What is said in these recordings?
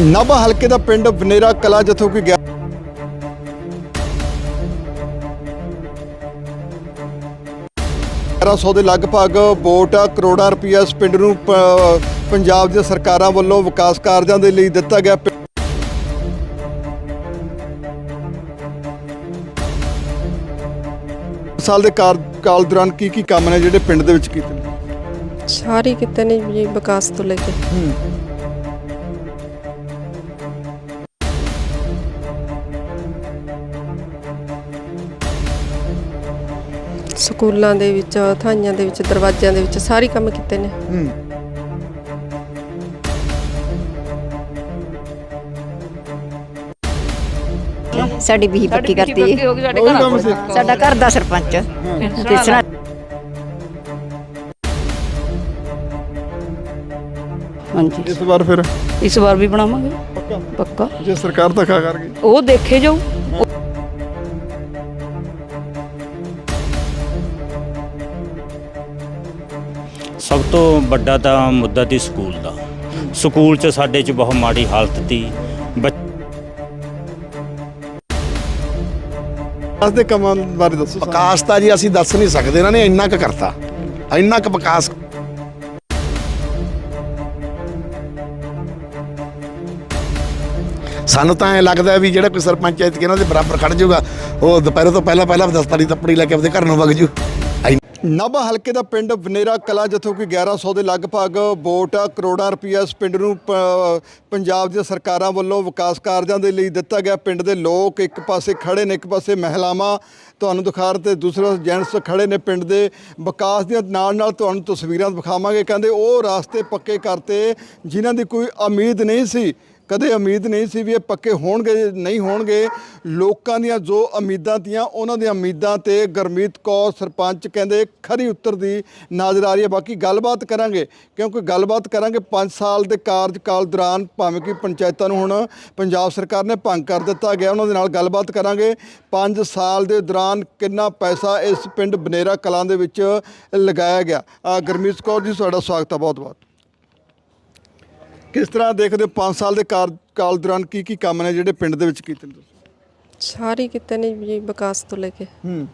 ਨਾਭਾ ਹਲਕੇ ਦਾ ਪਿੰਡ ਬਨੇਰਾ ਕਲਾ ਜਿੱਥੋਂ ਕਿ ਗਿਆ 1100 ਦੇ ਲਗਭਗ ਵੋਟ ਕਰੋੜਾਂ ਰੁਪਈਆ ਇਸ ਪਿੰਡ ਨੂੰ ਪੰਜਾਬ ਦੀਆਂ ਸਰਕਾਰਾਂ ਵੱਲੋਂ ਵਿਕਾਸ ਕਾਰਜਾਂ ਦੇ ਲਈ ਦਿੱਤਾ ਗਿਆ ਸਾਲ ਦੇ ਕਾਲ ਦੌਰਾਨ ਕੀ ਕੀ ਕੰਮ ਨੇ ਜਿਹੜੇ ਪਿੰਡ ਦੇ ਵਿੱਚ ਕੀਤੇ ਨੇ? ਸਾਰੇ ਕਿਤੇ ਨੇ ਜੀ ਵਿਕਾਸ ਤੋਂ ਲੈ ਕੇ। ਸਕੂਲਾਂ ਦੇ ਵਿੱਚ ਥਾਈਆਂ ਦੇ ਵਿੱਚ ਦਰਵਾਜ਼ਿਆਂ ਦੇ ਵਿੱਚ ਸਾਰੇ ਕੰਮ ਕੀਤੇ ਨੇ। ਹੂੰ। ਸਾਡੀ ਵੀ ਪੱਕੀ ਕਰਤੀ। ਹੈ। ਉਹ ਵੀ ਕੰਮ ਸੀ ਸਾਡਾ ਘਰ ਦਾ ਸਰਪੰਚ। ਤੀਸਰਾ ਹਾਂਜੀ। ਇਸ ਵਾਰ ਫਿਰ? ਇਸ ਵਾਰ ਵੀ ਬਣਾਵਾਂਗੇ। ਪੱਕਾ। ਪੱਕਾ। ਜੇ ਸਰਕਾਰ ਧੱਕਾ ਕਰ ਗਈ। ਉਹ ਦੇਖੇ ਜਾਓ। ਸਭ ਤੋਂ ਵੱਡਾ ਤਾਂ ਮੁੱਦਾ ਸੀ ਸਕੂਲ ਦਾ। ਸਕੂਲ 'ਚ ਸਾਡੇ 'ਚ ਬਹੁਤ ਮਾੜੀ ਹਾਲਤ ਸੀ। ਅੱਜ ਦੇ ਕੰਮਾਂ ਬਾਰੇ ਦੱਸੋ ਸਾਨੂੰ। ਵਿਕਾਸ ਤਾਂ ਜੀ ਅਸੀਂ ਦੱਸ ਨਹੀਂ ਸਕਦੇ ਇਹਨਾਂ ਨੇ ਇੰਨਾ ਕੁ ਕਰਤਾ। ਇੰਨਾ ਕੁ ਵਿਕਾਸ ਸਾਨੂੰ ਤਾਂ ਐ ਲੱਗਦਾ ਵੀ ਜਿਹੜਾ ਕੋਈ ਸਰਪੰਚ ਐ ਇਹਨਾਂ ਦੇ ਬਰਾਬਰ ਖੜ ਜਾਊਗਾ ਉਹ ਦੁਪਹਿਰ ਤੋਂ ਪਹਿਲਾਂ ਪਹਿਲਾਂ ਦਸਤਾਰੀ ਤੱਪੜੀ ਲੈ ਕੇ ਆਪਦੇ ਘਰ ਨੂੰ ਵਗ ਜੂ। ਨਾਭਾ ਹਲਕੇ ਦਾ ਪਿੰਡ ਬਨੇਰਾ ਕਲਾ, ਜਿੱਥੋਂ ਕਿ 1100 ਦੇ ਲਗਭਗ ਵੋਟ ਆ, ਕਰੋੜਾਂ ਰੁਪਈਆ ਇਸ ਪਿੰਡ ਨੂੰ ਪ- ਪੰਜਾਬ ਦੀਆਂ ਸਰਕਾਰਾਂ ਵੱਲੋਂ ਵਿਕਾਸ ਕਾਰਜਾਂ ਦੇ ਲਈ ਦਿੱਤਾ ਗਿਆ। ਪਿੰਡ ਦੇ ਲੋਕ ਇੱਕ ਪਾਸੇ ਖੜੇ ਨੇ, ਇੱਕ ਪਾਸੇ ਮਹਿਲਾਵਾਂ ਤੁਹਾਨੂੰ ਦਿਖਾਰ ਤੇ ਦੂਸਰਾ ਜੈਂਟਸ ਖੜੇ ਨੇ ਪਿੰਡ ਦੇ। ਵਿਕਾਸ ਦੀਆਂ ਨਾਲ ਨਾਲ ਤੁਹਾਨੂੰ ਤਸਵੀਰਾਂ ਦਿਖਾਵਾਂਗੇ। ਕਹਿੰਦੇ ਉਹ ਰਾਸਤੇ ਪੱਕੇ ਕਰਤੇ, ਜਿਨ੍ਹਾਂ ਦੀ ਕੋਈ ਉਮੀਦ ਨਹੀਂ ਸੀ ਕਦੇ ਉਮੀਦ ਨਹੀਂ ਸੀ ਵੀ ਇਹ ਪੱਕੇ ਹੋਣਗੇ ਨਹੀਂ ਹੋਣਗੇ। ਲੋਕਾਂ ਦੀਆਂ ਜੋ ਉਮੀਦਾਂ ਤੀਆਂ ਉਹਨਾਂ ਦੀਆਂ ਉਮੀਦਾਂ ਤੇ ਗਰਮੀਤ ਕੌਰ ਸਰਪੰਚ ਕਹਿੰਦੇ ਖਰੀ ਉਤਰਦੀ ਨਜ਼ਰ ਆ ਰਹੀ ਹੈ। ਬਾਕੀ ਗੱਲਬਾਤ ਕਰਾਂਗੇ ਕਿਉਂਕਿ ਗੱਲਬਾਤ ਕਰਾਂਗੇ 5 ਸਾਲ ਦੇ ਕਾਰਜਕਾਲ ਦੌਰਾਨ ਭਾਵੇਂ ਕਿ ਪੰਚਾਇਤਾਂ ਨੂੰ ਹੁਣ ਪੰਜਾਬ ਸਰਕਾਰ ਨੇ ਭੰਗ ਕਰ ਦਿੱਤਾ ਗਿਆ ਉਹਨਾਂ ਦੇ ਨਾਲ ਗੱਲਬਾਤ ਕਰਾਂਗੇ। 5 ਸਾਲ ਦੇ ਦੌਰਾਨ ਕਿੰਨਾ ਪੈਸਾ ਇਸ ਪਿੰਡ ਬਨੇਰਾ ਕਲਾਂ ਦੇ ਵਿੱਚ ਲਗਾਇਆ ਗਿਆ। ਅ, ਗਰਮੀਤ ਕੌਰ ਜੀ ਤੁਹਾਡਾ ਸਵਾਗਤ ਹੈ ਬਹੁਤ ਬਹੁਤ ਕਿਸ ਤਰ੍ਹਾਂ ਦੇਖਦੇ ਹੋ 5 ਸਾਲ ਦੇ ਕਾਰਜਕਾਲ ਦੌਰਾਨ ਕੀ ਕੀ ਕੰਮ ਨੇ ਜਿਹੜੇ ਪਿੰਡ ਦੇ ਵਿੱਚ ਕੀਤੇ ਨੇ ਤੁਸੀਂ? ਸਾਰੇ ਕਿਤੇ ਨੇ ਜੀ ਵਿਕਾਸ ਤੋਂ ਲੈ ਕੇ। ਹੂੰ।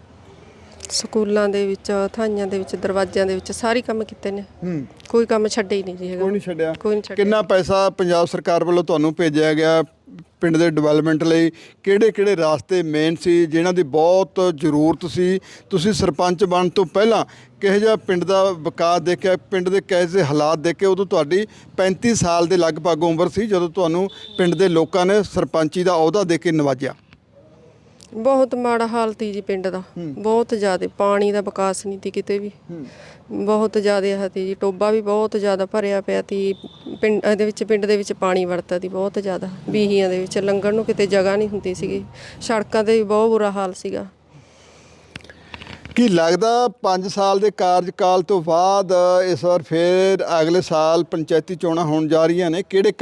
ਸਕੂਲਾਂ ਦੇ ਵਿੱਚ ਥਾਈਆਂ ਦੇ ਵਿੱਚ ਦਰਵਾਜ਼ਿਆਂ ਦੇ ਵਿੱਚ ਸਾਰੇ ਕੰਮ ਕੀਤੇ ਨੇ। ਹੂੰ। ਕੋਈ ਕੰਮ ਛੱਡੇ ਹੀ ਨਹੀਂ ਜੀ ਹੈਗਾ। ਕੋਈ ਨਹੀਂ ਛੱਡਿਆ। ਕੋਈ ਨਹੀਂ ਛੱਡਿਆ। ਕਿੰਨਾ ਪੈਸਾ ਪੰਜਾਬ ਸਰਕਾਰ ਵੱਲੋਂ ਤੁਹਾਨੂੰ ਭੇਜਿਆ ਗਿਆ? ਪਿੰਡ ਦੇ ਡਿਵੈਲਪਮੈਂਟ ਲਈ ਕਿਹੜੇ ਕਿਹੜੇ ਰਾਸਤੇ ਮੇਨ ਸੀ, ਜਿਨ੍ਹਾਂ ਦੀ ਬਹੁਤ ਜ਼ਰੂਰਤ ਸੀ? ਤੁਸੀਂ ਸਰਪੰਚ ਬਣਨ ਤੋਂ ਪਹਿਲਾਂ ਕਿਹੋ ਜਿਹਾ ਪਿੰਡ ਦਾ ਵਿਕਾਸ ਦੇਖਿਆ? ਪਿੰਡ ਦੇ ਕਿਹੋ ਜਿਹੇ ਹਾਲਾਤ ਦੇਖੇ? ਉਦੋਂ ਤੁਹਾਡੀ 35 ਸਾਲ ਦੇ ਲਗਭਗ ਉਮਰ ਸੀ ਜਦੋਂ ਤੁਹਾਨੂੰ ਪਿੰਡ ਦੇ ਲੋਕਾਂ ਨੇ ਸਰਪੰਚੀ ਦਾ ਅਹੁਦਾ ਦੇ ਕੇ ਨਵਾਜਿਆ। ਬਹੁਤ ਮਾੜਾ ਹਾਲਤ ਸੀ ਜੀ ਪਿੰਡ ਦਾ। ਬਹੁਤ ਜ਼ਿਆਦਾ ਪਾਣੀ ਦਾ ਵਿਕਾਸ ਨਹੀਂ ਸੀ ਕਿਤੇ ਵੀ। ਬਹੁਤ ਜ਼ਿਆਦਾ ਹੈ ਤੀ ਜੀ ਟੋਬਾ ਵੀ ਬਹੁਤ ਜ਼ਿਆਦਾ ਭਰਿਆ ਪਿਆ ਤੀ। ਪਿੰਡ ਦੇ ਵਿੱਚ ਪਿੰਡ ਦੇ ਵਿੱਚ ਪਾਣੀ ਵੜਦਾ ਤੀ ਬਹੁਤ ਜ਼ਿਆਦਾ। ਬੀਹੀਆਂ ਦੇ ਵਿੱਚ ਲੰਘਣ ਨੂੰ ਕਿਤੇ ਜਗ੍ਹਾ ਨਹੀਂ ਹੁੰਦੀ ਸੀਗੀ। ਸੜਕਾਂ ਤੇ ਵੀ ਬਹੁਤ ਬੁਰਾ ਹਾਲ ਸੀਗਾ। ਕੀ ਲੱਗਦਾ 5 ਸਾਲ ਦੇ ਕਾਰਜਕਾਲ ਤੋਂ ਬਾਅਦ ਇਸ ਵਾਰ ਫਿਰ ਅਗਲੇ ਸਾਲ ਪੰਚਾਇਤੀ ਚੋਣਾਂ ਹੋਣ ਜਾ ਰਹੀਆਂ ਨੇ? ਕਿਹੜੇ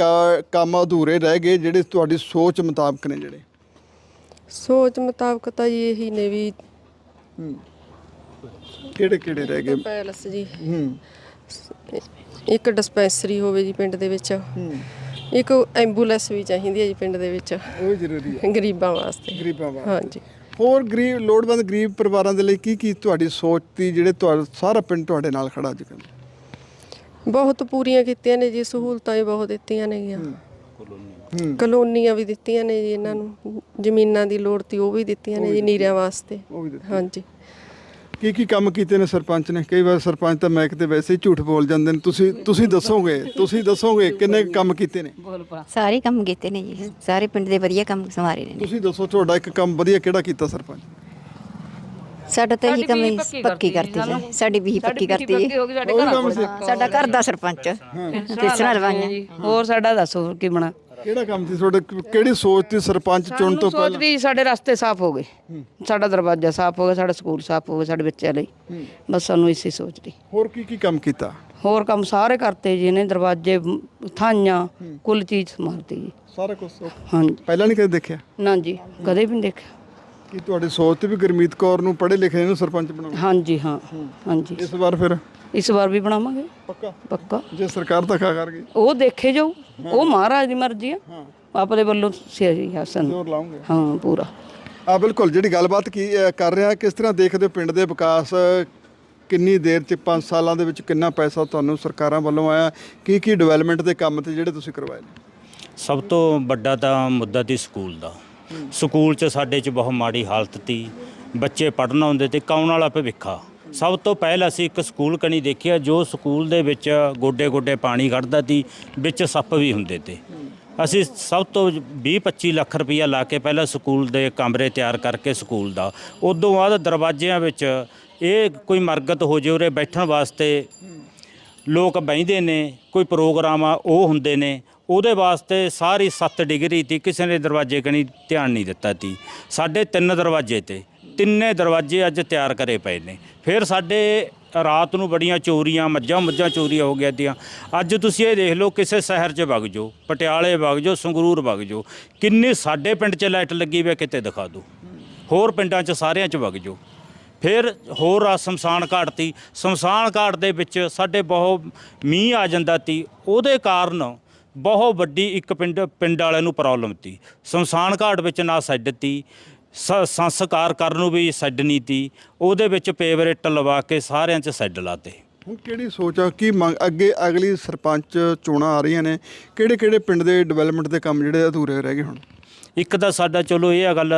ਕੰਮ ਅਧੂਰੇ ਰਹਿ ਗਏ ਜਿਹੜੇ ਤੁਹਾਡੀ ਸੋਚ ਮੁਤਾਬਕ ਨੇ ਜਿਹੜੇ? ਸੋਚ ਮੁਤਾਬਕ ਤਾਂ ਜੀ ਇਹੀ ਨੇ ਵੀ ਕਿਹੜੇ ਕਿਹੜੇ ਰਹਿ ਗਏ? ਪੈਲਸ ਜੀ। ਹੂੰ। ਇੱਕ ਡਿਸਪੈਂਸਰੀ ਹੋਵੇ ਜੀ ਪਿੰਡ ਦੇ ਵਿੱਚ। ਇੱਕ ਐਂਬੂਲੈਂਸ ਵੀ ਚਾਹੀਦੀ ਹੈ ਜੀ ਪਿੰਡ ਦੇ ਵਿੱਚ। ਉਹ ਜ਼ਰੂਰੀ ਹੈ। ਗਰੀਬਾਂ ਵਾਸਤੇ। ਗਰੀਬਾਂ ਵਾਸਤੇ। ਹਾਂਜੀ। ਹੋਰ ਗਰੀਬ ਲੋੜਵੰਦ ਗਰੀਬ ਪਰਿਵਾਰਾਂ ਦੇ ਲਈ ਕੀ ਕੀ ਤੁਹਾਡੀ ਸੋਚ ਦੀ ਜਿਹੜੇ ਤੁਹਾਡਾ ਸਾਰਾ ਪਿੰਡ ਤੁਹਾਡੇ ਨਾਲ ਖੜਾ ਅੱਜ ਕੱਲ੍ਹ? ਬਹੁਤ ਪੂਰੀਆਂ ਕੀਤੀਆਂ ਨੇ ਜੀ ਸਹੂਲਤਾਂ ਵੀ ਬਹੁਤ ਦਿੱਤੀਆਂ ਨੇਗੀਆਂ। ਕਲੋਨੀਆਂ ਵੀ ਦਿੱਤੀਆਂ ਨੇ ਜੀ ਇਹਨਾਂ ਨੂੰ ਜ਼ਮੀਨਾਂ ਦੀ ਲੋੜ ਤੀ ਉਹ ਵੀ ਦਿੱਤੀਆਂ ਨੇ ਜੀ ਨੀਰਿਆਂ ਵਾਸਤੇ। ਉਹ ਵੀ ਦਿੱਤੀ ਹਾਂਜੀ। ਕੀ ਕੀ ਕੰਮ ਕੀਤੇ ਨੇ ਸਰਪੰਚ ਨੇ? ਕਈ ਵਾਰ ਸਰਪੰਚ ਤਾਂ ਮੈਕ ਤੇ ਵੈਸੇ ਹੀ ਝੂਠ ਬੋਲ ਜਾਂਦੇ ਨੇ। ਤੁਸੀਂ ਤੁਸੀਂ ਦੱਸੋਗੇ ਤੁਸੀਂ ਦੱਸੋਗੇ ਕਿੰਨੇ ਕੰਮ ਕੀਤੇ ਨੇ? ਸਾਰੇ ਕੰਮ ਕੀਤੇ ਨੇ ਜੀ। ਸਾਰੇ ਪਿੰਡ ਦੇ ਵਧੀਆ ਕੰਮ ਸੰਵਾਰੇ ਨੇ। ਤੁਸੀਂ ਦੱਸੋ ਤੁਹਾਡਾ ਇੱਕ ਕੰਮ ਵਧੀਆ ਕਿਹੜਾ ਕੀਤਾ ਸਰਪੰਚ? ਸਾਡਾ ਤਾਂ ਇਹੀ ਕੰਮ ਹੀ ਪੱਕੀ ਕਰਤੀ ਜੀ ਸਾਡੀ ਵੀ ਪੱਕੀ ਕਰਤੀ ਗਈ ਸਾਡੇ ਘਰ ਦਾ ਸਰਪੰਚ। ਲਵਾਈਆਂ ਜੀ ਹੋਰ ਸਾਡਾ ਦੱਸੋ ਕੀ ਬਣਾ ਕਿਹੜਾ ਕੰਮ ਸੀ? ਤੁਹਾਡੇ ਕਿਹੜੀ ਸੋਚ ਸੀ ਸਰਪੰਚ ਚੁਣ ਤੋਂ ਸੋਚ ਪਹਿਲਾਂ? ਵੀ ਸਾਡੇ ਰਸਤੇ ਸਾਫ਼ ਹੋ ਗਏ। ਸਾਡਾ ਦਰਵਾਜ਼ਾ ਸਾਫ਼ ਹੋ ਗਿਆ ਸਾਡਾ ਸਕੂਲ ਸਾਫ਼ ਹੋ ਗਿਆ ਸਾਡੇ ਬੱਚਿਆਂ ਲਈ। ਬਸ ਸਾਨੂੰ ਇਸੇ ਸੋਚ ਦੀ। ਹੋਰ ਕੀ ਕੀ ਕੰਮ ਕੀਤਾ? ਹੋਰ ਕੰਮ ਸਾਰੇ ਕਰਤੇ ਜੀ ਨੇ ਦਰਵਾਜ਼ੇ ਥਾਈਆਂ ਕੁੱਲ ਚੀਜ਼ ਸੰਭਾਲਤੀ ਜੀ। ਸਾਰਾ ਕੁਝ ਹਾਂਜੀ। ਪਹਿਲਾਂ ਨਹੀਂ ਕਦੇ ਦੇਖਿਆ? ਨਾ ਜੀ ਕਦੇ ਵੀ ਨਹੀਂ ਦੇਖਿਆ। ਕੀ ਤੁਹਾਡੀ ਸੋਚ ਤੇ ਵੀ ਗੁਰਮੀਤ ਕੌਰ ਨੂੰ ਪੜ੍ਹੇ ਲਿਖੇ ਨੂੰ ਸਰਪੰਚ ਬਣਾਉਣਾ? ਹਾਂਜੀ ਹਾਂ। ਹਾਂਜੀ। ਇਸ ਵਾਰ ਫਿਰ? ਇਸ ਵਾਰ ਵੀ ਬਣਾਵਾਂਗੇ। ਪੱਕਾ? ਪੱਕਾ। ਜੇ ਸਰਕਾਰ ਧੱਕਾ ਕਰ ਗਈ ਉਹ ਦੇਖੇ ਜਾਊ ਉਹ ਮਹਾਰਾਜ ਦੀ ਮਰਜ਼ੀ ਆ। ਆਪਦੇ ਵੱਲੋਂ ਸਹੀ ਹਸਨ ਜ਼ੋਰ ਲਾਉਂਗੇ। ਹਾਂ ਪੂਰਾ। ਆ ਬਿਲਕੁਲ ਜਿਹੜੀ ਗੱਲਬਾਤ ਕੀ ਕਰ ਰਿਹਾ ਕਿਸ ਤਰ੍ਹਾਂ ਦੇਖਦੇ ਹੋ ਪਿੰਡ ਦੇ ਵਿਕਾਸ? ਕਿੰਨੀ ਦੇਰ ਚ 5 ਸਾਲਾਂ ਦੇ ਵਿੱਚ ਕਿੰਨਾ ਪੈਸਾ ਤੁਹਾਨੂੰ ਸਰਕਾਰਾਂ ਵੱਲੋਂ ਆਇਆ? ਕੀ ਕੀ ਡਿਵੈਲਪਮੈਂਟ ਦੇ ਕੰਮ ਤੇ ਜਿਹੜੇ ਤੁਸੀਂ ਕਰਵਾਏ ਨੇ? ਸਭ ਤੋਂ ਵੱਡਾ ਤਾਂ ਮੁੱਦਾ ਤੀ ਸਕੂਲ ਦਾ। ਸਕੂਲ 'ਚ ਸਾਡੇ 'ਚ ਬਹੁਤ ਮਾੜੀ ਹਾਲਤ ਤੀ। ਬੱਚੇ ਪੜ੍ਹਨ ਆਉਂਦੇ ਤੇ ਕੌਣ ਵਾਲਾ ਭਵਿੱਖਾ? ਸਭ ਤੋਂ ਪਹਿਲਾਂ ਅਸੀਂ ਇੱਕ ਸਕੂਲ ਕਣੀ ਦੇਖਿਆ, ਜੋ ਸਕੂਲ ਦੇ ਵਿੱਚ ਗੋਡੇ ਗੋਡੇ ਪਾਣੀ ਕੱਢਦਾ ਤੀ ਵਿੱਚ ਸੱਪ ਵੀ ਹੁੰਦੇ ਤੇ। ਅਸੀਂ ਸਭ ਤੋਂ 20-25 ਲੱਖ ਰੁਪਈਆ ਲਾ ਕੇ ਪਹਿਲਾਂ ਸਕੂਲ ਦੇ ਕਮਰੇ ਤਿਆਰ ਕਰਕੇ ਸਕੂਲ ਦਾ। ਉਦੋਂ ਬਾਅਦ ਦਰਵਾਜ਼ਿਆਂ ਵਿੱਚ ਇਹ ਕੋਈ ਮਰਗਤ ਹੋ ਜੇ ਉਰੇ ਬੈਠਣ ਵਾਸਤੇ ਲੋਕ ਬਹਿੰਦੇ ਨੇ, ਕੋਈ ਪ੍ਰੋਗਰਾਮ ਆ, ਉਹ ਹੁੰਦੇ ਨੇ। ਉਹਦੇ ਵਾਸਤੇ ਸਾਰੀ 7 ਡਿਗਰੀ ਤੀ ਕਿਸੇ ਨੇ ਦਰਵਾਜ਼ੇ ਕਣੀ ਧਿਆਨ ਨਹੀਂ ਦਿੱਤਾ ਤੀ ਸਾਡੇ ਤਿੰਨ ਦਰਵਾਜ਼ੇ ਤੇ ਤਿੰਨੇ ਦਰਵਾਜ਼ੇ ਅੱਜ ਤਿਆਰ ਕਰੇ ਪਏ ਨੇ। ਫਿਰ ਸਾਡੇ ਰਾਤ ਨੂੰ ਬੜੀਆਂ ਚੋਰੀਆਂ, ਮੱਝਾਂ ਮੁੱਝਾਂ ਚੋਰੀਆਂ ਹੋ ਗਿਆ ਤੀਆਂ। ਅੱਜ ਤੁਸੀਂ ਇਹ ਦੇਖ ਲਓ, ਕਿਸੇ ਸ਼ਹਿਰ 'ਚ ਵਗ ਜਾਓ, ਪਟਿਆਲੇ ਵਗ ਜਾਓ, ਸੰਗਰੂਰ ਵਗ ਜਾਓ, ਕਿੰਨੀ ਸਾਡੇ ਪਿੰਡ 'ਚ ਲਾਈਟ ਲੱਗੀ ਵੇ ਕਿਤੇ ਦਿਖਾ ਦਿਓ। ਹੋਰ ਪਿੰਡਾਂ 'ਚ ਸਾਰਿਆਂ 'ਚ ਵਗ ਜਾਓ। ਫਿਰ ਹੋਰ ਆ ਸ਼ਮਸ਼ਾਨ ਘਾਟ ਤੀ। ਸ਼ਮਸ਼ਾਨ ਘਾਟ ਦੇ ਵਿੱਚ ਸਾਡੇ ਬਹੁਤ ਮੀਂਹ ਆ ਜਾਂਦਾ ਤੀ। ਉਹਦੇ ਕਾਰਨ ਬਹੁਤ ਵੱਡੀ ਇੱਕ ਪਿੰਡ ਪਿੰਡ ਵਾਲਿਆਂ ਨੂੰ ਪ੍ਰੋਬਲਮ ਤੀ। ਸ਼ਮਸ਼ਾਨ ਘਾਟ ਵਿੱਚ ਨਾ ਸੈੱਡ ਤੀ। ਸ- ਸੰਸਕਾਰ ਕਰਨ ਨੂੰ ਵੀ ਸੈੱਡ ਨਹੀਂ ਤੀ। ਉਹਦੇ ਵਿੱਚ ਪੇਵਰੇਟ ਲਵਾ ਕੇ ਸਾਰਿਆਂ 'ਚ ਸੈੱਡ ਲਾਤੇ। ਹੁਣ ਕਿਹੜੀ ਸੋਚ ਆ? ਕੀ ਮੰਗ ਅੱਗੇ ਅਗਲੀ ਸਰਪੰਚ ਚੋਣਾਂ ਆ ਰਹੀਆਂ ਨੇ ਕਿਹੜੇ ਕਿਹੜੇ ਪਿੰਡ ਦੇ ਡਿਵੈਲਪਮੈਂਟ ਦੇ ਕੰਮ ਜਿਹੜੇ ਅਧੂਰੇ ਰਹਿ ਗਏ ਹੁਣ? ਇੱਕ ਤਾਂ ਸਾਡਾ ਚਲੋ ਇਹ ਆ ਗੱਲ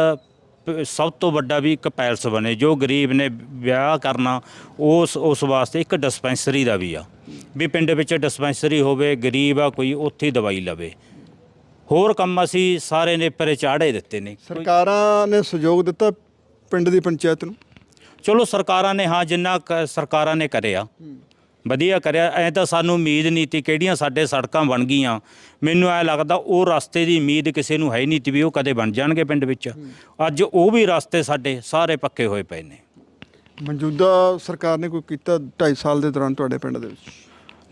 ਪ- ਸਭ ਤੋਂ ਵੱਡਾ ਵੀ ਇੱਕ ਪੈਲਸ ਬਣੇ ਜੋ ਗਰੀਬ ਨੇ ਵਿਆਹ ਕਰਨਾ ਉਸ ਉਸ ਵਾਸਤੇ ਇੱਕ ਡਿਸਪੈਂਸਰੀ ਦਾ ਵੀ ਆ। ਵੀ ਪਿੰਡ ਵਿੱਚ ਡਿਸਪੈਂਸਰੀ ਹੋਵੇ ਗਰੀਬ ਆ ਕੋਈ ਉੱਥੇ ਹੀ ਦਵਾਈ ਲਵੇ। ਹੋਰ ਕੰਮ ਅਸੀਂ ਸਾਰੇ ਨੇ ਪਰੇ ਚਾੜੇ ਦਿੱਤੇ ਨੇ। ਸਰਕਾਰਾਂ ਨੇ ਸਹਿਯੋਗ ਦਿੱਤਾ ਪਿੰਡ ਦੀ ਪੰਚਾਇਤ ਨੂੰ? ਚਲੋ ਸਰਕਾਰਾਂ ਨੇ ਹਾਂ ਜਿੰਨਾ ਸਰਕਾਰਾਂ ਨੇ ਕਰਿਆ ਵਧੀਆ ਕਰਿਆ। ਐ ਤਾਂ ਸਾਨੂੰ ਉਮੀਦ ਨਹੀਂ ਤੀ ਕਿਹੜੀਆਂ ਸਾਡੇ ਸੜਕਾਂ ਬਣ ਗਈਆਂ। ਮੈਨੂੰ ਐ ਲੱਗਦਾ ਉਹ ਰਸਤੇ ਦੀ ਉਮੀਦ ਕਿਸੇ ਨੂੰ ਹੈ ਨਹੀਂ ਤੀ ਵੀ ਉਹ ਕਦੇ ਬਣ ਜਾਣਗੇ ਪਿੰਡ ਵਿੱਚ। ਅੱਜ ਉਹ ਵੀ ਰਸਤੇ ਸਾਡੇ ਸਾਰੇ ਪੱਕੇ ਹੋਏ ਪਏ ਨੇ। ਮੌਜੂਦਾ ਸਰਕਾਰ ਨੇ ਕੋਈ ਕੀਤਾ 2.5 ਸਾਲ ਦੇ ਦੌਰਾਨ ਤੁਹਾਡੇ ਪਿੰਡ ਦੇ ਵਿੱਚ?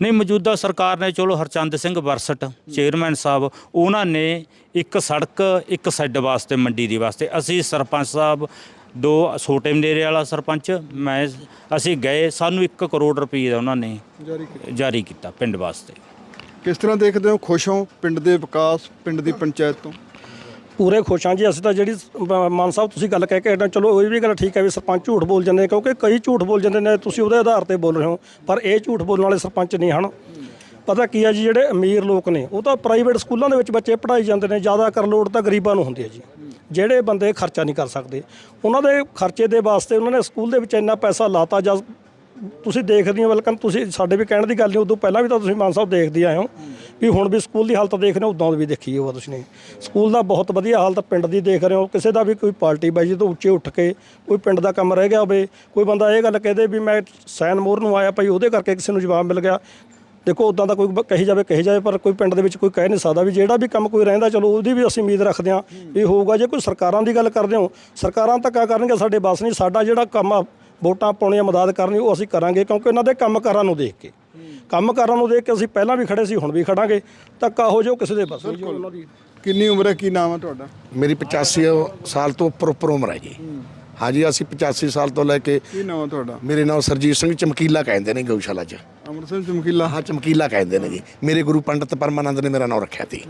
ਨਹੀਂ ਮੌਜੂਦਾ ਸਰਕਾਰ ਨੇ ਚਲੋ ਹਰਚੰਦ ਸਿੰਘ ਵਰਸਟ ਚੇਅਰਮੈਨ ਸਾਹਿਬ ਉਹਨਾਂ ਨੇ ਇੱਕ ਸੜਕ ਇੱਕ ਸੈੱਡ ਵਾਸਤੇ ਮੰਡੀ ਦੀ ਵਾਸਤੇ। ਅਸੀਂ ਸਰਪੰਚ ਸਾਹਿਬ ਦੋ ਛੋਟੇ ਮਨੇਰੇ ਵਾਲਾ ਸਰਪੰਚ ਮੈਂ ਅਸੀਂ ਗਏ ਸਾਨੂੰ 1 ਕਰੋੜ ਰੁਪਏ ਦਾ ਉਹਨਾਂ ਨੇ ਜਾਰੀ ਕੀਤਾ। ਜਾਰੀ ਕੀਤਾ ਪਿੰਡ ਵਾਸਤੇ। ਕਿਸ ਤਰ੍ਹਾਂ ਦੇਖਦੇ ਹੋ? ਖੁਸ਼ ਹੋ ਪਿੰਡ ਦੇ ਵਿਕਾਸ ਪਿੰਡ ਦੀ ਪੰਚਾਇਤ ਤੋਂ? ਪੂਰੇ ਖੁਸ਼ ਹਾਂ ਜੀ। ਅਸੀਂ ਤਾਂ ਜਿਹੜੀ ਮ- ਮਾਨ ਸਾਹਿਬ ਤੁਸੀਂ ਗੱਲ ਕਹਿ ਕੇ ਹਟੇ, ਚਲੋ ਇਹ ਵੀ ਗੱਲ ਠੀਕ ਹੈ ਵੀ ਸਰਪੰਚ ਝੂਠ ਬੋਲ ਜਾਂਦੇ ਨੇ ਕਿਉਂਕਿ ਕਈ ਝੂਠ ਬੋਲ ਜਾਂਦੇ ਨੇ ਤੁਸੀਂ ਉਹਦੇ ਆਧਾਰ ਤੇ ਬੋਲ ਰਹੇ ਹੋ ਪਰ ਇਹ ਝੂਠ ਬੋਲਣ ਵਾਲੇ ਸਰਪੰਚ ਨਹੀਂ ਹਨ। ਪਤਾ ਕੀ ਹੈ ਜੀ ਜਿਹੜੇ ਅਮੀਰ ਲੋਕ ਨੇ ਉਹ ਤਾਂ ਪ੍ਰਾਈਵੇਟ ਸਕੂਲਾਂ ਦੇ ਵਿੱਚ ਬੱਚੇ ਪੜ੍ਹਾਈ ਜਾਂਦੇ ਨੇ ਜ਼ਿਆਦਾ ਕਰ ਲੋੜ ਤਾਂ ਗਰੀਬਾਂ ਨੂੰ ਹੁੰਦੀ ਹੈ ਜੀ। ਜਿਹੜੇ ਬੰਦੇ ਖਰਚਾ ਨਹੀਂ ਕਰ ਸਕਦੇ ਉਹਨਾਂ ਦੇ ਖਰਚੇ ਦੇ ਵਾਸਤੇ ਉਹਨਾਂ ਨੇ ਸਕੂਲ ਦੇ ਵਿੱਚ ਇੰਨਾ ਪੈਸਾ ਲਾਤਾ ਜਾਂ ਤੁਸੀਂ ਦੇਖਦੇ ਹੋ ਬਲਕਿ ਤੁਸੀਂ ਸਾਡੇ ਵੀ ਕਹਿਣ ਦੀ ਗੱਲ ਨਹੀਂ, ਉਦੋਂ ਪਹਿਲਾਂ ਵੀ ਤਾਂ ਤੁਸੀਂ ਮਾਨ ਸਾਹਿਬ ਦੇਖਦੇ ਆਏ ਹੋ ਵੀ ਹੁਣ ਵੀ ਸਕੂਲ ਦੀ ਹਾਲਤ ਦੇਖ ਰਹੇ ਹੋ, ਉਦੋਂ ਵੀ ਦੇਖੀ ਹੋਵਾ ਤੁਸੀਂ ਨੇ। ਸਕੂਲ ਦਾ ਬਹੁਤ ਵਧੀਆ ਹਾਲਤ ਪਿੰਡ ਦੀ ਦੇਖ ਰਹੇ ਹੋ, ਕਿਸੇ ਦਾ ਵੀ ਕੋਈ ਪਾਰਟੀ ਬਾਜੀ ਤੋਂ ਉੱਚੇ ਉੱਠ ਕੇ ਕੋਈ ਪਿੰਡ ਦਾ ਕੰਮ ਰਹਿ ਗਿਆ ਹੋਵੇ, ਕੋਈ ਬੰਦਾ ਇਹ ਗੱਲ ਕਹਦੇ ਵੀ ਮੈਂ ਸੈਨ ਮੋਰ ਨੂੰ ਆਇਆ ਭਾਈ, ਉਹਦੇ ਕਰਕੇ ਕਿਸੇ ਨੂੰ ਜਵਾਬ ਮਿਲ ਗਿਆ। ਦੇਖੋ, ਉਦਾਂ ਦਾ ਕੋਈ ਕਹੀ ਜਾਵੇ ਕਹੀ ਜਾਵੇ, ਪਰ ਕੋਈ ਪਿੰਡ ਦੇ ਵਿੱਚ ਕੋਈ ਕਹਿ ਨਹੀਂ ਸਕਦਾ ਵੀ ਜਿਹੜਾ ਵੀ ਕੰਮ ਕੋਈ ਰਹਿੰਦਾ, ਚਲੋ ਉਹਦੀ ਵੀ ਅਸੀਂ ਉਮੀਦ ਰੱਖਦੇ ਹਾਂ ਵੀ ਹੋਊਗਾ। ਜੇ ਕੋਈ ਸਰਕਾਰਾਂ ਦੀ ਗੱਲ ਕਰਦੇ ਹੋ, ਸਰਕਾਰਾਂ ਧੱਕਾ ਕਰਨਗੇ ਸਾਡੇ ਬਸ ਨਹੀਂ, ਸਾਡਾ ਜਿਹੜਾ ਕੰਮ ਆ ਵੋਟਾਂ ਪਾਉਣੀਆਂ ਮਦਦ ਕਰਨੀ ਉਹ ਅਸੀਂ ਕਰਾਂਗੇ ਕਿਉਂਕਿ ਇਹਨਾਂ ਦੇ ਕੰਮ ਕਾਰਾਂ ਨੂੰ ਦੇਖ ਕੇ। ਕੰਮ ਕਾਰਾਂ ਨੂੰ ਦੇਖ ਕੇ ਅਸੀਂ ਪਹਿਲਾਂ ਵੀ ਖੜੇ ਸੀ ਹੁਣ ਵੀ ਖੜਾਂਗੇ। ਧੱਕਾ ਹੋ ਜਾਓ ਕਿਸੇ ਦੇ ਬਸ। ਨਹੀਂ ਜੀ ਉਹਨਾਂ ਦੀ ਕਿੰਨੀ ਉਮਰ ਹੈ? ਕੀ ਨਾਮ ਹੈ ਤੁਹਾਡਾ? ਮੇਰੀ 85 ਸਾਲ ਤੋਂ ਉੱਪਰ ਉੱਪਰ ਉਮਰ ਹੈ ਜੀ। ਹਾਂਜੀ ਅਸੀਂ 85 ਸਾਲ ਤੋਂ ਲੈ ਕੇ ਕੀ ਨਾਮ ਹੈ ਤੁਹਾਡਾ? ਮੇਰੇ ਨਾਮ ਸਰਜੀਤ ਸਿੰਘ ਚਮਕੀਲਾ ਕਹਿੰਦੇ ਨੇ ਗਊਸ਼ਾਲਾ 'ਚ। ਅਮਰ ਸਿੰਘ ਚਮਕੀਲਾ। ਹਾਂ ਚਮਕੀਲਾ ਕਹਿੰਦੇ ਨੇ ਜੀ। ਮੇਰੇ ਗੁਰੂ ਪੰਡਤ ਪਰਮਾਨੰਦ ਨੇ ਮੇਰਾ ਨਾਮ ਰੱਖਿਆ ਸੀ।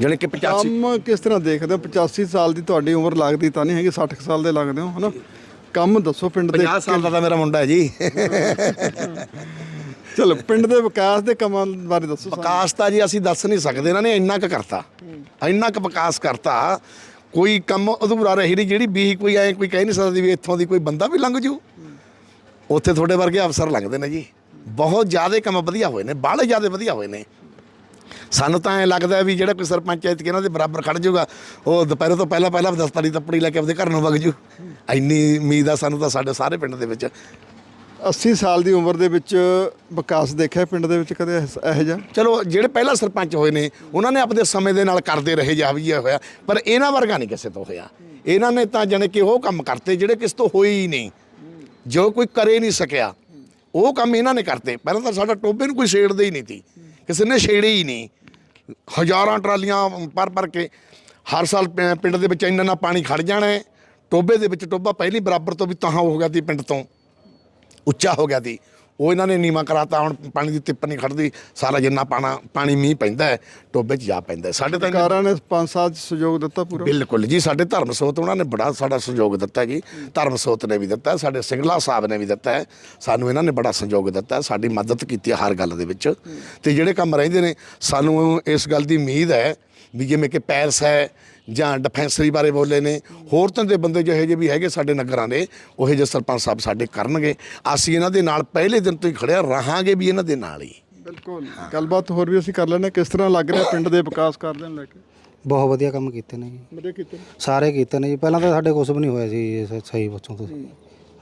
ਜਾਣੀ ਕਿ 85 ਕੰਮ ਕਿਸ ਤਰ੍ਹਾਂ ਦੇਖਦੇ ਹੋ? 85 ਸਾਲ ਦੀ ਤੁਹਾਡੀ ਉਮਰ ਲੱਗਦੀ ਤਾਂ ਨਹੀਂ ਹੈਗੀ 60 ਕੁ ਸਾਲ ਦੇ ਲੱਗਦੇ ਹੋ ਹਨਾ? ਕੰਮ ਦੱਸੋ ਪਿੰਡ ਦੇ 50 ਸਾਲ ਦਾ ਤਾਂ ਮੇਰਾ ਮੁੰਡਾ ਹੈ ਜੀ। ਚਲੋ ਪਿੰਡ ਦੇ ਵਿਕਾਸ ਦੇ ਕੰਮਾਂ ਬਾਰੇ ਦੱਸੋ। ਵਿਕਾਸ ਤਾਂ ਜੀ ਅਸੀਂ ਦੱਸ ਨਹੀਂ ਸਕਦੇ ਇਹਨਾਂ ਨੇ ਇੰਨਾ ਕੁ ਕਰਤਾ। ਇੰਨਾ ਕੁ ਵਿਕਾਸ ਕਰਤਾ। ਕੋਈ ਕੰਮ ਅਧੂਰਾ ਰਹੀ ਨਹੀਂ ਜਿਹੜੀ ਵੀ ਕੋਈ ਐ ਕੋਈ ਕਹਿ ਨਹੀਂ ਸਕਦਾ ਵੀ ਇੱਥੋਂ ਦੀ ਕੋਈ ਬੰਦਾ ਵੀ ਲੰਘ ਜੂ। ਉੱਥੇ ਤੁਹਾਡੇ ਵਰਗੇ ਅਫਸਰ ਲੰਘਦੇ ਨੇ ਜੀ। ਬਹੁਤ ਜ਼ਿਆਦਾ ਕੰਮ ਵਧੀਆ ਹੋਏ ਨੇ ਬਾਹਲੇ ਜ਼ਿਆਦਾ ਵਧੀਆ ਹੋਏ ਨੇ। ਸਾਨੂੰ ਤਾਂ ਐ ਲੱਗਦਾ ਵੀ ਜਿਹੜਾ ਕੋਈ ਸਰਪੰਚ ਐਤਕੀ ਇਹਨਾਂ ਦੇ ਬਰਾਬਰ ਖੜ ਜਾਊਗਾ ਉਹ ਦੁਪਹਿਰੇ ਤੋਂ ਪਹਿਲਾਂ ਪਹਿਲਾਂ ਦਸਤਾਰੀ ਤੱਪੜੀ ਲੈ ਕੇ ਆਪਦੇ ਘਰ ਨੂੰ ਵਗ ਜੂ। ਇੰਨੀ ਉਮੀਦ ਆ ਸਾਨੂੰ ਤਾਂ ਸਾਡੇ ਸਾਰੇ ਪਿੰਡ ਦੇ ਵਿੱਚ। 80 ਸਾਲ ਦੀ ਉਮਰ ਦੇ ਵਿੱਚ ਵਿਕਾਸ ਦੇਖਿਆ ਪਿੰਡ ਦੇ ਵਿੱਚ ਕਦੇ ਇਹੋ ਜਿਹਾ? ਚਲੋ ਜਿਹੜੇ ਪਹਿਲਾਂ ਸਰਪੰਚ ਹੋਏ ਨੇ ਉਹਨਾਂ ਨੇ ਆਪਣੇ ਸਮੇਂ ਦੇ ਨਾਲ ਕਰਦੇ ਰਹੇ ਜਾ ਵੀ ਹੋਇਆ। ਪਰ ਇਹਨਾਂ ਵਰਗਾ ਨਹੀਂ ਕਿਸੇ ਤੋਂ ਹੋਇਆ। ਇਹਨਾਂ ਨੇ ਤਾਂ ਜਾਣੀ ਕਿ ਉਹ ਕੰਮ ਕਰਤੇ ਜਿਹੜੇ ਕਿਸ ਤੋਂ ਹੋਏ ਹੀ ਨਹੀਂ। ਜੋ ਕੋਈ ਕਰੇ ਨਹੀਂ ਸਕਿਆ ਉਹ ਕੰਮ ਇਹਨਾਂ ਨੇ ਕਰਤੇ। ਪਹਿਲਾਂ ਤਾਂ ਸਾਡਾ ਟੋਬੇ ਨੂੰ ਕੋਈ ਛੇੜਦੇ ਹੀ ਨਹੀਂ ਸੀ। ਕਿਸੇ ਨੇ ਛੇੜੇ ਹੀ ਨਹੀਂ। ਹਜ਼ਾਰਾਂ ਟਰਾਲੀਆਂ ਪਰ ਪਰ ਕੇ ਹਰ ਸਾਲ ਪਿੰਡ ਦੇ ਵਿੱਚ ਇੰਨਾ ਨਾ ਪਾਣੀ ਖੜ ਜਾਣਾ ਹੈ। ਟੋਬੇ ਦੇ ਵਿੱਚ ਟੋਬਾ ਪਹਿਲੀ ਬਰਾਬਰ ਤੋਂ ਵੀ ਤਾਂ ਹੋ ਗਿਆ ਸੀ ਪਿੰਡ ਤੋਂ। ਉੱਚਾ ਹੋ ਗਿਆ ਸੀ। ਉਹ ਇਹਨਾਂ ਨੇ ਨੀਵਾ ਕਰਾਤਾ ਹੁਣ ਪਾਣੀ ਦੀ ਤਿੱਪ ਨਹੀਂ ਖੜਦੀ ਸਾਰਾ ਜਿੰਨਾ ਪਾਣਾ ਪਾਣੀ ਮੀਂਹ ਪੈਂਦਾ ਹੈ ਟੋਬੇ 'ਚ ਜਾ ਪੈਂਦਾ। ਸਾਡੇ ਤਾਂ ਸਰਕਾਰਾਂ ਨੇ 5 ਸਾਲ 'ਚ ਸਹਿਯੋਗ ਦਿੱਤਾ ਪੂਰਾ? ਬਿਲਕੁਲ ਜੀ ਸਾਡੇ ਧਰਮ ਸੋਤ ਉਹਨਾਂ ਨੇ ਬੜਾ ਸਾਡਾ ਸਹਿਯੋਗ ਦਿੱਤਾ ਜੀ। ਧਰਮ ਸੋਤ ਨੇ ਵੀ ਦਿੱਤਾ ਸਾਡੇ ਸਿੰਗਲਾ ਸਾਹਿਬ ਨੇ ਵੀ ਦਿੱਤਾ ਹੈ। ਸਾਨੂੰ ਇਹਨਾਂ ਨੇ ਬੜਾ ਸਹਿਯੋਗ ਦਿੱਤਾ ਸਾਡੀ ਮਦਦ ਕੀਤੀ ਹਰ ਗੱਲ ਦੇ ਵਿੱਚ। ਤੇ ਜਿਹੜੇ ਕੰਮ ਰਹਿੰਦੇ ਨੇ ਸਾਨੂੰ ਇਸ ਗੱਲ ਦੀ ਉਮੀਦ ਹੈ ਵੀ ਜਿਵੇਂ ਕਿ ਪੈਰਸ ਹੈ ਜਾਂ ਡਿਫੈਂਸਰੀ ਬਾਰੇ ਬੋਲੇ ਨੇ ਹੋਰ ਤਰ੍ਹਾਂ ਦੇ ਬੰਦੇ ਜਿਹੇ ਜਿਹੇ ਵੀ ਹੈਗੇ ਸਾਡੇ ਨਗਰਾਂ ਦੇ ਉਹ ਜਿਹੇ ਸਰਪੰਚ ਸਾਹਿਬ ਸਾਡੇ ਕਰਨਗੇ। ਅਸੀਂ ਇਹਨਾਂ ਦੇ ਨਾਲ ਪਹਿਲੇ ਦਿਨ ਤੋਂ ਹੀ ਖੜਿਆ ਰਹਾਂਗੇ ਵੀ ਇਹਨਾਂ ਦੇ ਨਾਲ ਹੀ। ਬਿਲਕੁਲ। ਗੱਲਬਾਤ ਹੋਰ ਵੀ ਅਸੀਂ ਕਰ ਲੈਣੇ ਕਿਸ ਤਰ੍ਹਾਂ ਲੱਗ ਰਿਹਾ ਪਿੰਡ ਦੇ ਵਿਕਾਸ ਕਾਰਜਾਂ ਨੂੰ ਲੈ ਕੇ? ਬਹੁਤ ਵਧੀਆ ਕੰਮ ਕੀਤੇ ਨੇ ਜੀ। ਵਧੀਆ ਕੀਤੇ ਸਾਰੇ ਕੀਤੇ ਨੇ ਜੀ। ਪਹਿਲਾਂ ਤਾਂ ਸਾਡੇ ਕੁਝ ਵੀ ਨਹੀਂ ਹੋਇਆ ਸੀ ਸਹੀ ਪੁੱਛੋ ਤੁਸੀਂ।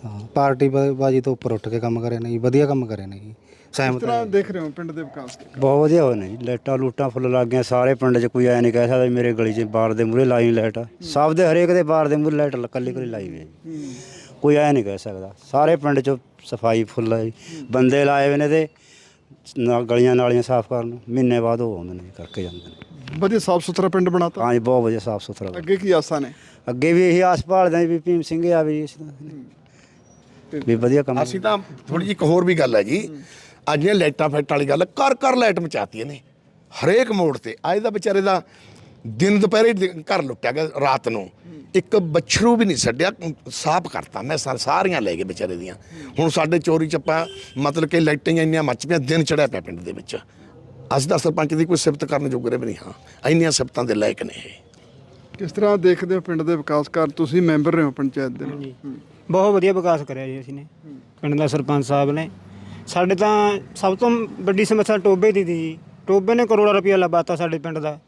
ਹਾਂ ਪਾਰਟੀ ਬਾ- ਬਾਜੀ ਤੋਂ ਉੱਪਰ ਉੱਠ ਕੇ ਕੰਮ ਕਰੇ ਨੇ ਜੀ ਵਧੀਆ ਕੰਮ ਕਰੇ ਨੇ ਜੀ। ਸਹਿਮਤ ਤਰ੍ਹਾਂ ਦੇਖ ਰਹੇ ਹੋ ਪਿੰਡ ਦੇ ਵਿਕਾਸ ਤੇ ਬਹੁਤ ਵਧੀਆ ਹੋਏ ਨੇ ਜੀ ਲਾਈਟਾਂ ਲੂਟਾਂ ਫੁੱਲ ਲੱਗ ਗਈਆਂ ਸਾਰੇ ਪਿੰਡ 'ਚ ਕੋਈ ਐ ਨਹੀਂ ਕਹਿ ਸਕਦਾ ਮੇਰੇ ਗਲੀ 'ਚ ਬਾਰ ਦੇ ਮੂਹਰੇ ਲਾਈ ਲਾਈਟ ਆ। ਸਭ ਦੇ ਹਰੇਕ ਦੇ ਬਾਰ ਦੇ ਮੂਹਰੇ ਲਾਈਟ ਕੱਲੀ ਕੱਲੀ ਲਾਈ ਹੋਈ ਹੈ ਜੀ। ਕੋਈ ਐ ਨਹੀਂ ਕਹਿ ਸਕਦਾ। ਸਾਰੇ ਪਿੰਡ 'ਚ ਸਫ਼ਾਈ ਫੁੱਲ ਹੈ ਜੀ। ਬੰਦੇ ਲਾਏ ਹੋਏ ਨੇ ਤੇ ਗਲੀਆਂ ਨਾਲੀਆਂ ਸਾਫ਼ ਕਰਨ ਮਹੀਨੇ ਬਾਅਦ ਉਹ ਆਉਂਦੇ ਨੇ ਕਰਕੇ ਜਾਂਦੇ ਨੇ। ਵਧੀਆ ਸਾਫ਼ ਸੁਥਰਾ ਪਿੰਡ ਬਣਾਤਾ? ਹਾਂ ਜੀ ਬਹੁਤ ਵਧੀਆ ਸਾਫ਼ ਸੁਥਰਾ ਅੱਗੇ ਕੀ ਆਸਾਂ ਨੇ? ਅੱਗੇ ਵੀ ਇਹੀ ਆਸ ਭਾਲਦੇ ਹਾਂ ਵੀ ਭੀਮ ਸਿੰਘ ਆਵੇ ਜੀ ਇਸ ਵੀ ਵਧੀਆ ਕੰਮ ਅਸੀਂ ਤਾਂ ਥੋੜੀ ਜਿਹੀ ਇੱਕ ਹੋਰ ਵੀ ਗੱਲ ਹੈ ਜੀ। ਅੱਜ ਇਹ ਲਾਈਟਾਂ ਫੈਟ ਵਾਲੀ ਗੱਲ ਕਰ ਕਰ ਲਾਈਟ ਮਚਾਤੀਆਂ ਨੇ। ਹਰੇਕ ਮੋੜ ਤੇ। ਅੱਜ ਦਾ ਵਿਚਾਰੇ ਦਾ ਦਿਨ ਦੁਪਹਿਰੇ ਘਰ ਲੁੱਟਿਆ ਗਿਆ ਰਾਤ ਨੂੰ। ਇੱਕ ਬੱਛਰੂ ਵੀ ਨਹੀਂ ਛੱਡਿਆ ਸਾਫ਼ ਕਰਤਾ। ਮੈਂ ਸਾਰੀਆਂ ਲੈ ਗਏ ਵਿਚਾਰੇ ਦੀਆਂ। ਹੁਣ ਸਾਡੇ ਚੋਰੀ ਚੱਪਾ ਮਤਲਬ ਕਿ ਲਾਈਟਾਂ ਇੰਨੀਆਂ ਮੱਚ ਪਿਆ ਦਿਨ ਚੜਿਆ ਪਿਆ ਪਿੰਡ ਦੇ ਵਿੱਚ। ਅੱਜ ਦਾ ਸਰਪੰਚ ਦੀ ਕੋਈ ਸਿਫਤ ਕਰਨ ਜੋਗਰੇ ਵੀ ਨਹੀਂ ਹਾਂ। ਇੰਨੀਆਂ ਸਿਫਤਾਂ ਦੇ ਲਾਇਕ ਨੇ ਇਹ। ਕਿਸ ਤਰ੍ਹਾਂ ਦੇਖਦੇ ਹੋ ਪਿੰਡ ਦੇ ਵਿਕਾਸ ਕਾਰ ਤੁਸੀਂ ਮੈਂਬਰ ਰਹੇ ਹੋ ਪੰਚਾਇਤ ਦੇ। ਬਹੁਤ ਵਧੀਆ ਵਿਕਾਸ ਕਰਿਆ ਜੀ ਅਸੀਂ ਨੇ। ਪਿੰਡ ਦਾ ਸਰਪੰਚ ਸਾਹਿਬ ਨੇ। ਸਾਡੇ ਤਾਂ ਸਭ ਤੋਂ ਵੱਡੀ ਸਮੱਸਿਆ ਟੋਬੇ ਦੀ ਤੀ ਜੀ। ਟੋਬੇ ਨੇ ਕਰੋੜਾਂ ਰੁਪਇਆ ਲਵਾਤਾ ਸਾਡੇ ਪਿੰਡ ਦਾ।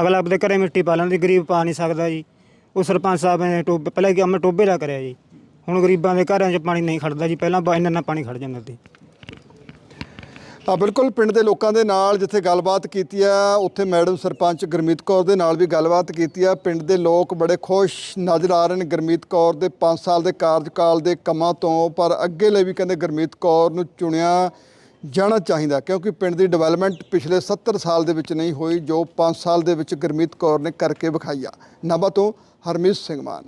ਅਗਲਾ ਆਪਦੇ ਘਰੇ ਮਿੱਟੀ ਪਾ ਲੈਂਦੀ, ਗਰੀਬ ਪਾ ਨਹੀਂ ਸਕਦਾ ਜੀ। ਉਹ ਸਰਪੰਚ ਸਾਹਿਬ ਨੇ ਟੋਬੇ, ਪਹਿਲਾਂ ਕੰਮ ਟੋਬੇ ਦਾ ਕਰਿਆ ਜੀ। ਹੁਣ ਗਰੀਬਾਂ ਦੇ ਘਰਾਂ 'ਚ ਪਾਣੀ ਨਹੀਂ ਖੜਦਾ ਜੀ, ਪਹਿਲਾਂ ਬ- ਇੰਨਾ ਇੰਨਾ ਪਾਣੀ ਖੜ ਜਾਂਦਾ ਸੀ। ਆ ਬਿਲਕੁਲ ਪਿੰਡ ਦੇ ਲੋਕਾਂ ਦੇ ਨਾਲ ਜਿੱਥੇ ਗੱਲਬਾਤ ਕੀਤੀ ਆ ਉੱਥੇ ਮੈਡਮ ਸਰਪੰਚ ਗੁਰਮੀਤ ਕੌਰ ਦੇ ਨਾਲ ਵੀ ਗੱਲਬਾਤ ਕੀਤੀ ਆ ਪਿੰਡ ਦੇ ਲੋਕ ਬੜੇ ਖੁਸ਼ ਨਜ਼ਰ ਆ ਰਹੇ ਨੇ ਗੁਰਮੀਤ ਕੌਰ ਦੇ 5 ਸਾਲ ਦੇ ਕਾਰਜਕਾਲ ਦੇ ਕੰਮਾਂ ਤੋਂ, ਪਰ ਅੱਗੇ ਲਈ ਵੀ ਕਹਿੰਦੇ ਗੁਰਮੀਤ ਕੌਰ ਨੂੰ ਚੁਣਿਆ ਜਾਣਾ ਚਾਹੀਦਾ ਕਿਉਂਕਿ ਪਿੰਡ ਦੀ ਡਿਵੈਲਪਮੈਂਟ ਪਿਛਲੇ 70 ਸਾਲ ਦੇ ਵਿੱਚ ਨਹੀਂ ਹੋਈ, ਜੋ 5 ਸਾਲ ਦੇ ਵਿੱਚ ਗੁਰਮੀਤ ਕੌਰ ਨੇ ਕਰਕੇ ਵਿਖਾਈ ਆ। ਨਾਭਾ ਤੋਂ ਹਰਮੀਤ ਸਿੰਘ ਮਾਨ।